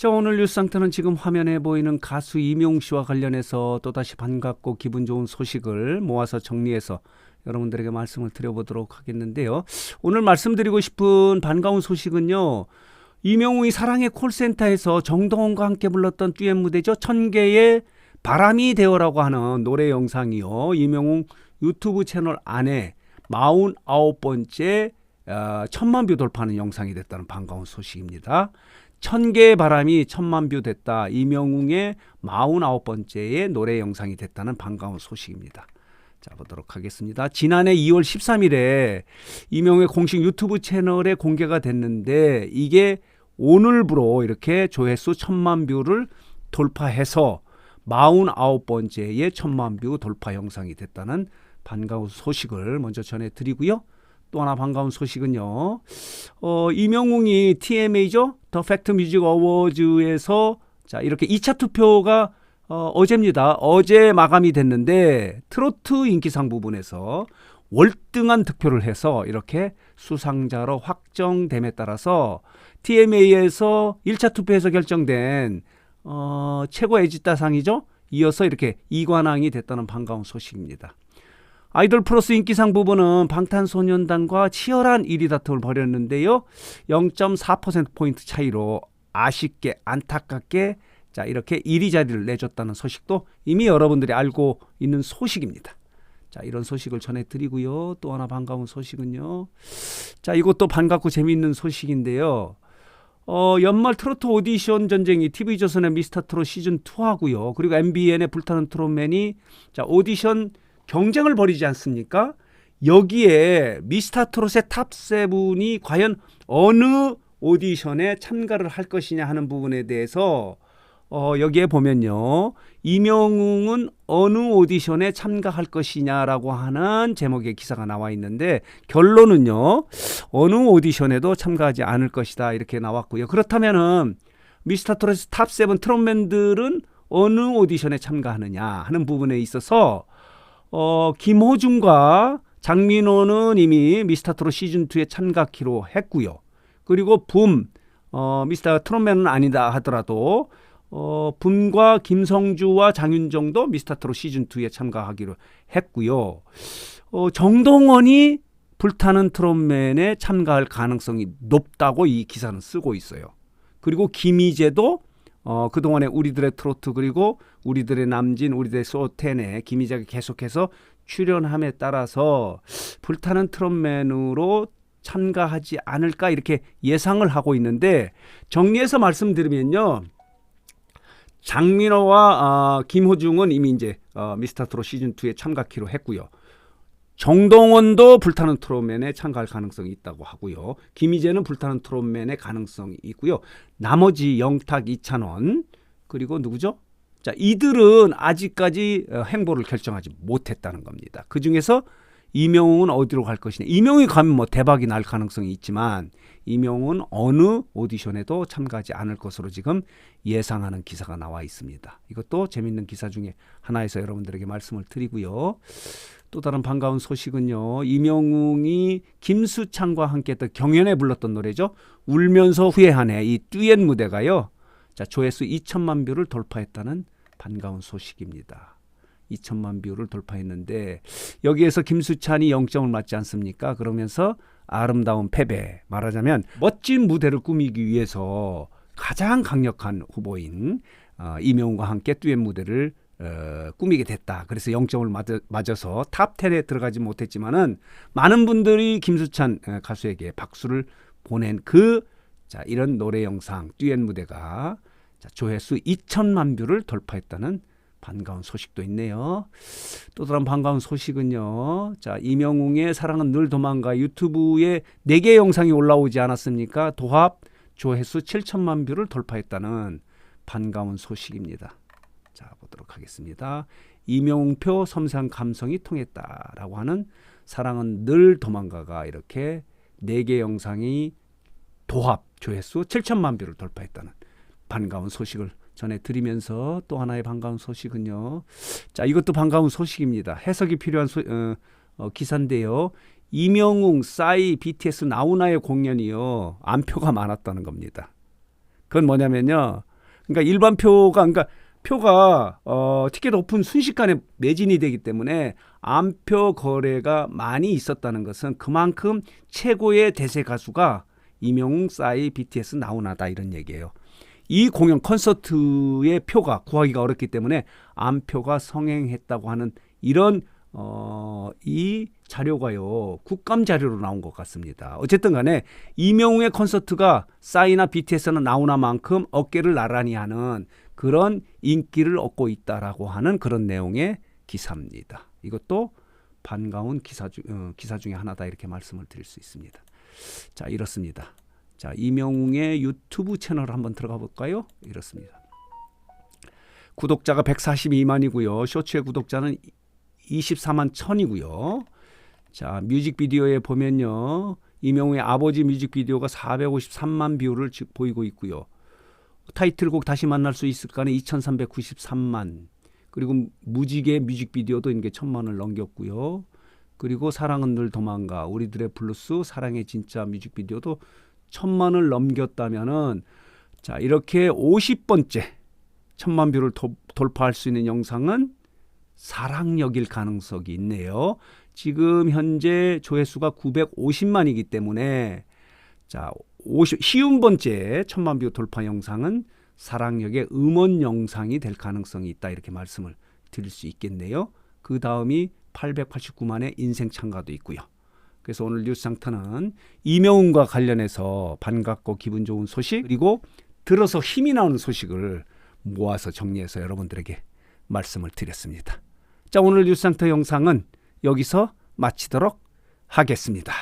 자, 오늘 뉴스 상태는 지금 화면에 보이는 가수 이명 씨와 관련해서 또다시 반갑고 기분 좋은 소식을 모아서 정리해서 여러분들에게 말씀을 드려보도록 하겠는데요. 오늘 말씀드리고 싶은 반가운 소식은요. 이명웅이 사랑의 콜센터에서 정동원과 함께 불렀던 듀엣 무대죠. 천개의 바람이 되어라고 하는 노래 영상이요. 이명웅 유튜브 채널 안에 49번째 어, 천만 뷰 돌파하는 영상이 됐다는 반가운 소식입니다. 천 개의 바람이 천만 뷰 됐다. 이명웅의 49번째의 노래 영상이 됐다는 반가운 소식입니다. 자, 보도록 하겠습니다. 지난해 2월 13일에 이명웅의 공식 유튜브 채널에 공개가 됐는데 이게 오늘부로 이렇게 조회수 천만 뷰를 돌파해서 49번째의 천만 뷰 돌파 영상이 됐다는 반가운 소식을 먼저 전해드리고요. 또 하나 반가운 소식은요. 어, 이명웅이 TMA죠. 더 팩트 뮤직 어워즈에서 자, 이렇게 2차 투표가 어, 어제입니다. 어제 마감이 됐는데 트로트 인기상 부분에서 월등한 득표를 해서 이렇게 수상자로 확정됨에 따라서 TMA에서 1차 투표에서 결정된 어, 최고 에지따상이죠. 이어서 이렇게 이관왕이 됐다는 반가운 소식입니다. 아이돌 플러스 인기상 부분은 방탄소년단과 치열한 1위 다툼을 벌였는데요. 0.4%포인트 차이로 아쉽게 안타깝게 자 이렇게 1위 자리를 내줬다는 소식도 이미 여러분들이 알고 있는 소식입니다. 자 이런 소식을 전해드리고요. 또 하나 반가운 소식은요. 자 이것도 반갑고 재미있는 소식인데요. 어, 연말 트로트 오디션 전쟁이 TV조선의 미스터 트롯 시즌 2하고요. 그리고 MBN의 불타는 트롯맨이 자 오디션 경쟁을 벌이지 않습니까? 여기에 미스터 트롯의 탑 세븐이 과연 어느 오디션에 참가를 할 것이냐 하는 부분에 대해서 어, 여기에 보면요. 이명웅은 어느 오디션에 참가할 것이냐라고 하는 제목의 기사가 나와 있는데 결론은요. 어느 오디션에도 참가하지 않을 것이다. 이렇게 나왔고요. 그렇다면은 미스터 트롯 탑 세븐 트롯맨들은 어느 오디션에 참가하느냐 하는 부분에 있어서 어, 김호중과 장민호는 이미 미스터 트롯 시즌 2에 참가키로 했고요. 그리고 붐 어, 미스터 트롯맨은 아니다 하더라도 어, 붐과 김성주와 장윤정도 미스터 트롯 시즌 2에 참가하기로 했고요. 어, 정동원이 불타는 트롯맨에 참가할 가능성이 높다고 이 기사는 쓰고 있어요. 그리고 김희재도 어, 그동안에 우리들의 트로트 그리고 우리들의 남진, 우리들의 소텐에 김희재가 계속해서 출연함에 따라서 불타는 트롯맨으로 참가하지 않을까 이렇게 예상을 하고 있는데 정리해서 말씀드리면요. 장민호와 어, 김호중은 이미 이제 어, 미스터 트롯 시즌 2에 참가키로 했고요. 정동원도 불타는 트롯맨에 참가할 가능성이 있다고 하고요. 김희재는 불타는 트롯맨의 가능성이 있고요. 나머지 영탁, 이찬원 그리고 누구죠? 자, 이들은 아직까지 어, 행보를 결정하지 못했다는 겁니다. 그 중에서 이명웅은 어디로 갈 것이냐. 이명웅이 가면 뭐 대박이 날 가능성이 있지만 이명웅은 어느 오디션에도 참가하지 않을 것으로 지금 예상하는 기사가 나와 있습니다. 이것도 재밌는 기사 중에 하나에서 여러분들에게 말씀을 드리고요. 또 다른 반가운 소식은요. 이명웅이 김수창과 함께 했던 경연에 불렀던 노래죠. 울면서 후회하네. 이 듀엣 무대가요. 자, 조회수 2천만 뷰를 돌파했다는 반가운 소식입니다. 2천만 뷰를 돌파했는데 여기에서 김수찬이 0점을 맞지 않습니까? 그러면서 아름다운 패배 말하자면 멋진 무대를 꾸미기 위해서 가장 강력한 후보인 어, 이명웅과 함께 듀엣 무대를 어, 꾸미게 됐다. 그래서 0점을 맞아서 탑 10에 들어가지 못했지만은 많은 분들이 김수찬 어, 가수에게 박수를 보낸 그 자, 이런 노래 영상 듀엣 무대가 자, 조회수 2천만 뷰를 돌파했다는 반가운 소식도 있네요. 또 다른 반가운 소식은요. 자, 이명웅의 사랑은 늘 도망가 유튜브에 4개 영상이 올라오지 않았습니까? 도합 조회수 7천만 뷰를 돌파했다는 반가운 소식입니다. 자, 보도록 하겠습니다. 이명표 섬세한 감성이 통했다라고 하는 사랑은 늘 도망가가 이렇게 네 개 영상이 도합 조회수 7천만 뷰를 돌파했다는 반가운 소식을 전해드리면서 또 하나의 반가운 소식은요. 자, 이것도 반가운 소식입니다. 해석이 필요한 소, 어, 어, 기사인데요. 이명웅, 싸이, BTS, 나우나의 공연이요. 안표가 많았다는 겁니다. 그건 뭐냐면요. 그러니까 일반 표가 그러니까 표가 어, 티켓 오픈 순식간에 매진이 되기 때문에 암표 거래가 많이 있었다는 것은 그만큼 최고의 대세 가수가 이명웅, 싸이, BTS, 나훈아다 이런 얘기예요. 이 공연 콘서트의 표가 구하기가 어렵기 때문에 암표가 성행했다고 하는 이런 어, 이 자료가요 국감 자료로 나온 것 같습니다. 어쨌든 간에 이명웅의 콘서트가 싸이나 BTS는 나오나만큼 어깨를 나란히 하는 그런 인기를 얻고 있다라고 하는 그런 내용의 기사입니다. 이것도 반가운 기사, 중, 어, 기사 중에 하나다 이렇게 말씀을 드릴 수 있습니다. 자 이렇습니다. 자 이명웅의 유튜브 채널 한번 들어가 볼까요? 이렇습니다. 구독자가 142만이고요. 쇼츠의 구독자는 24만 1000이고요. 자, 뮤직비디오에 보면요. 이명우의 아버지 뮤직비디오가 453만 뷰를 지- 보이고 있고요. 타이틀곡 다시 만날 수 있을까는 2393만. 그리고 무지개 뮤직비디오도 이게 천만을 넘겼고요. 그리고 사랑은 늘 도망가 우리들의 블루스 사랑의 진짜 뮤직비디오도 천만을 넘겼다면은 자 이렇게 50번째 천만 뷰를 도- 돌파할 수 있는 영상은 사랑역일 가능성이 있네요. 지금 현재 조회수가 950만이기 때문에 자 50, 쉬운 번째 천만 뷰 돌파 영상은 사랑역의 음원 영상이 될 가능성이 있다 이렇게 말씀을 드릴 수 있겠네요. 그 다음이 889만의 인생 참가도 있고요. 그래서 오늘 뉴스상터는 이명훈과 관련해서 반갑고 기분 좋은 소식 그리고 들어서 힘이 나오는 소식을 모아서 정리해서 여러분들에게 말씀을 드렸습니다. 자 오늘 뉴스상터 영상은 여기서 마치도록 하겠습니다.